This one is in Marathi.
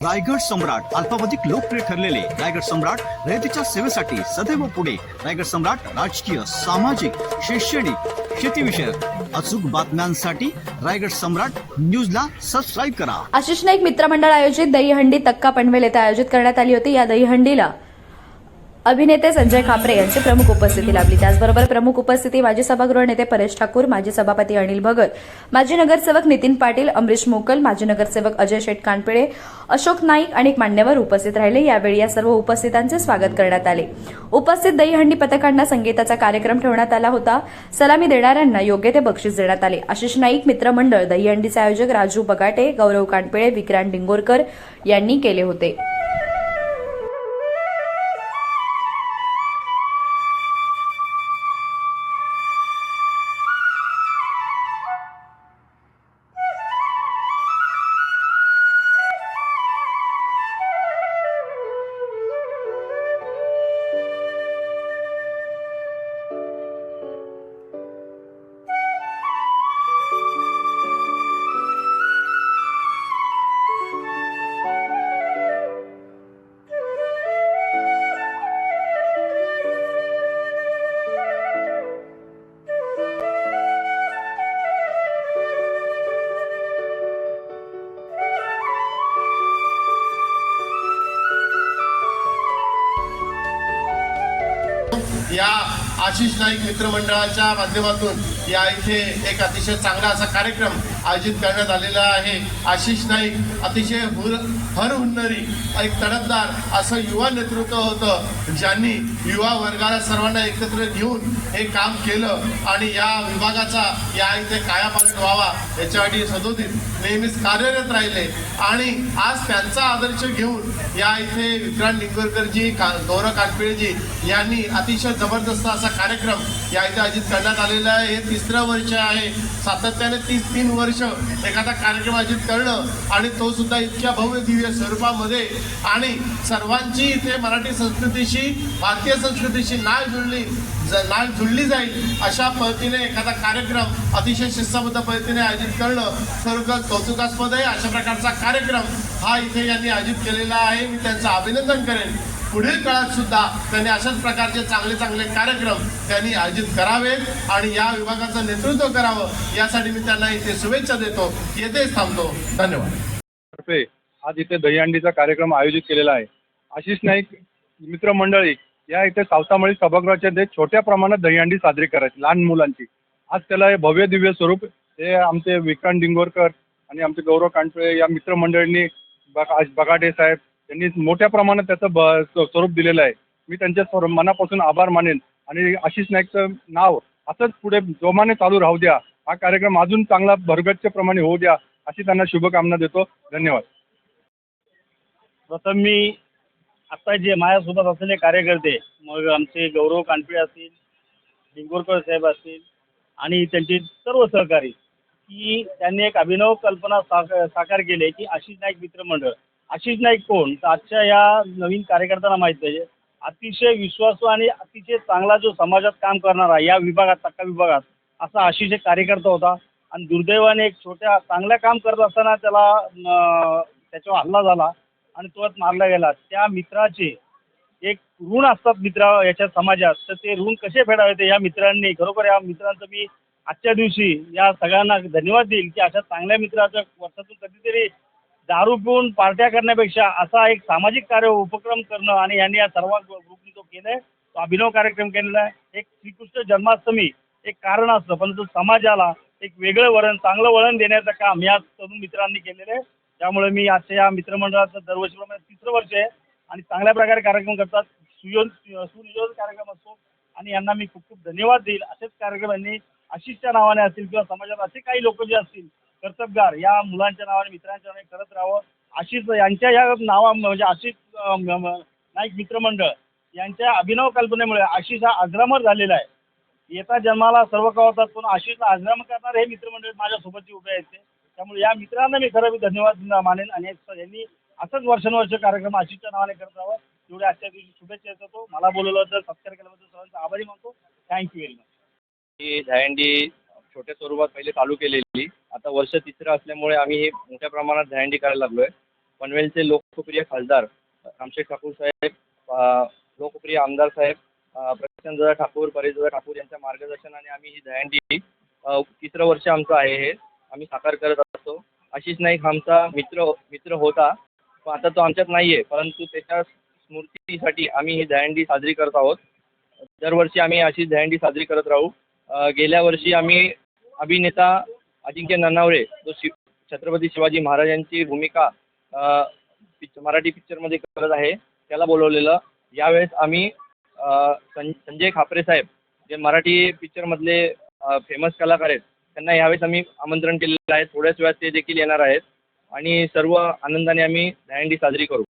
रायगड सम्राट अल्पावधिक लोकप्रिय ठरलेले रायगड सम्राट रयतेच्या सेवेसाठी सदैव पुढे. रायगड सम्राट राजकीय सामाजिक शैक्षणिक शेतीविषयक अचूक बातम्यांसाठी रायगड सम्राट न्यूजला सबस्क्राईब करा. आशिष नाईक मित्रमंडळ आयोजित दहीहंडी तक्का पनवेल येथे आयोजित करण्यात आली होती. या दहीहंडीला अभिनेते संजय खापरे यांची प्रमुख उपस्थिती लाभली. त्याचबरोबर प्रमुख उपस्थिती माजी सभागृह नेते परेश ठाकूर माजी सभापती अनिल भगत माजी नगरसेवक नितीन पाटील अमरीश मोकल माजी नगरसेवक अजय शेठ कानपिळे अशोक नाईक आणि मान्यवर उपस्थित राहिले. यावेळी या सर्व उपस्थितांचे स्वागत करण्यात आले. उपस्थित दहीहंडी पथकांना संगीताचा कार्यक्रम ठेवण्यात आला होता. सलामी देणाऱ्यांना योग्य ते बक्षीस देण्यात आले. आशिष नाईक मित्रमंडळ दहीहंडीचे आयोजक राजू बगाटे गौरव कानपिळे विक्रांत डिंगोरकर यांनी केले होते. या आशिष नाईक मित्रमंडळाच्या माध्यमातून या इथे एक अतिशय चांगला असा कार्यक्रम आयोजित करण्यात आलेला आहे. आशिष नाईक अतिशय हुर हर हुन्नरी एक तडफदार असं युवा नेतृत्व होतं ज्यांनी युवा वर्गाला सर्वांना एकत्र घेऊन हे काम केलं आणि या विभागाचा या इथे कायापालट व्हावा याच्यासाठी सदोदित नेहमीच कार्यरत राहिले. आणि आज त्यांचा आदर्श घेऊन या इथे विक्रांत निंगोरकरजी का गौरव कानपिळेजी यांनी अतिशय जबरदस्त असा कार्यक्रम या इथे आयोजित करण्यात आलेला आहे. हे तिसरं वर्ष आहे. सातत्याने तीस तीन वर्ष एखादा कार्यक्रम आयोजित करणं आणि तो सुद्धा इतक्या भव्य दिव्य स्वरूपामध्ये आणि सर्वांची इथे मराठी संस्कृतीशी भारतीय संस्कृतीशी नाळ जुळली नाळ जुळली जाईल अशा पद्धतीने एखादा कार्यक्रम अतिशय शिस्तबद्ध पद्धतीने आयोजित करणं खरोखर कौतुकास्पद आहे अशा प्रकारचा कार्यक्रम हा इथे यांनी आयोजित केलेला आहे. मी त्यांचं अभिनंदन करेन. पुढील काळात सुद्धा त्यांनी अशाच प्रकारचे चांगले चांगले कार्यक्रम त्यांनी आयोजित करावेत आणि या विभागाचं नेतृत्व करावं यासाठी मी त्यांना इथे शुभेच्छा देतो. येथेच थांबतो. धन्यवाद. आज इथे दहीहंडीचा कार्यक्रम आयोजित केलेला आहे. आशिष नाईक मित्रमंडळी या इथे सावतामळी सभागृहाच्या ते छोट्या प्रमाणात दहीहंडी साजरी करायची लहान मुलांची. आज त्याला हे भव्य दिव्य स्वरूप हे आमचे विक्रांत डिंगोरकर आणि आमचे गौरव कांटळे या मित्रमंडळींनी बग आज साहेब यांनी मोठ्या प्रमाणात त्याचं ब स्वरूप दिलेलं आहे. मी त्यांच्या मनापासून आभार मानेन. आणि आशिष नाईकचं नाव असंच पुढे जोमाने चालू राहू द्या. हा कार्यक्रम अजून चांगला भरगच्च प्रमाणे होऊ द्या अशी त्यांना शुभकामना देतो. धन्यवाद. प्रथम मी आत्ता जे माझ्यासोबत असलेले कार्यकर्ते मग आमचे गौरव कानपिळे असतील डिंगोरकर साहेब असतील आणि त्यांचे सर्व सहकारी की त्यांनी एक अभिनव कल्पना साकार साकार केली की आशिष नाईक मित्रमंडळ आशिष नाईक कोण? तर आजच्या या नवीन कार्यकर्त्यांना माहीत पाहिजे अतिशय विश्वासू आणि अतिशय चांगला जो समाजात काम करणारा या विभागात तक्का विभागात असा आशिष एक कार्यकर्ता होता. आणि दुर्दैवाने एक छोट्या चांगल्या काम करत असताना त्याला त्याच्यावर हल्ला झाला आणि तो मारला गेला. त्या मित्राचे एक ऋण असतात मित्र याच्या समाजात. तर ते ऋण कसे फेडावे ते या मित्रांनी खरोखर या मित्रांचं मी आजच्या दिवशी या सगळ्यांना धन्यवाद देईल की अशा चांगल्या मित्राचं वर्षातून कधीतरी दारू पिऊन पार्ट्या करण्यापेक्षा असा एक सामाजिक कार्य उपक्रम करणं आणि यांनी या सर्व ग्रुपनी तो केलाय. तो अभिनव कार्यक्रम केलेला आहे. एक श्रीकृष्ण जन्माष्टमी एक कारण असतं पण समाजाला एक वेगळं वळण चांगलं वळण देण्याचं काम या तरुण मित्रांनी केलेलं आहे. त्यामुळे मी आजच्या या मित्रमंडळाचं दरवर्षीप्रमाणे तिसरं वर्ष आहे आणि चांगल्या प्रकारे कार्यक्रम करतात. सुयोज सुनियोजित कार्यक्रम असतो आणि यांना मी खूप खूप धन्यवाद देईल. असेच कार्यक्रम यांनी आशिषच्या नावाने असतील किंवा समाजात असे काही लोक जे असतील कर्तबगार या मुलांच्या नावाने मित्रांच्या नावाने करत राहावं. आशिष यांच्या या नावा म्हणजे आशिष नाईक मित्रमंडळ यांच्या अभिनव कल्पनेमुळे आशिष हा अजरामर झालेला आहे. येता जन्माला सर्व कळतात पण आशिषला आग्राम करणार हे मित्रमंडळ माझ्यासोबतचे उभे आहेत ते. त्यामुळे या मित्रांना मी खरं धन्यवाद मानेन आणि यांनी असंच वर्षानुवर्ष कार्यक्रम आशिषच्या नावाने करत राहावं. एवढ्या आजच्या दिवशी शुभेच्छा देतो मला बोलवल्याबद्दल सत्कार केल्याबद्दल सर्वांचा आभारी मानतो. थँक्यू व्हेरी मच ही दहीहंडी छोट्या स्वरूपात पहिले चालू केलेली. आता वर्ष तिसरं असल्यामुळे आम्ही हे मोठ्या प्रमाणात दहीहंडी करायला लागलो आहे पनवेलचे लोकप्रिय खासदार रामशेठ ठाकूर साहेब लोकप्रिय आमदार साहेब अ, प्रशांतदादा ठाकूर परेशदादा ठाकूर यांच्या मार्गदर्शनाने आम्ही ही दहीहंडी तिसरं वर्ष आमचं आहे हे आम्ही साकार करत असतो. आशिष नाईक आमचा मित्र मित्र होता. पण आता तो आमच्यात नाही आहे परंतु त्याच्या स्मृतीसाठी आम्ही ही दहीहंडी साजरी करत आहोत. दरवर्षी आम्ही अशी दहीहंडी साजरी करत राहू. गेल्या वर्षी आम्ही अभिनेता अजिंक्य ननावरे जो शिव छत्रपती शिवाजी महाराजांची भूमिका पिक्च मराठी पिक्चरमध्ये करत आहे त्याला बोलवलेलं. यावेळेस आम्ही सं संजय खापरे साहेब जे मराठी पिक्चरमधले फेमस कलाकार आहेत त्यांना यावेळेस आम्ही आमंत्रण केलेलं आहे. थोड्याच वेळात ते देखील येणार आहेत. आणि सर्व आनंदाने आम्ही दहीहंडी साजरी करू.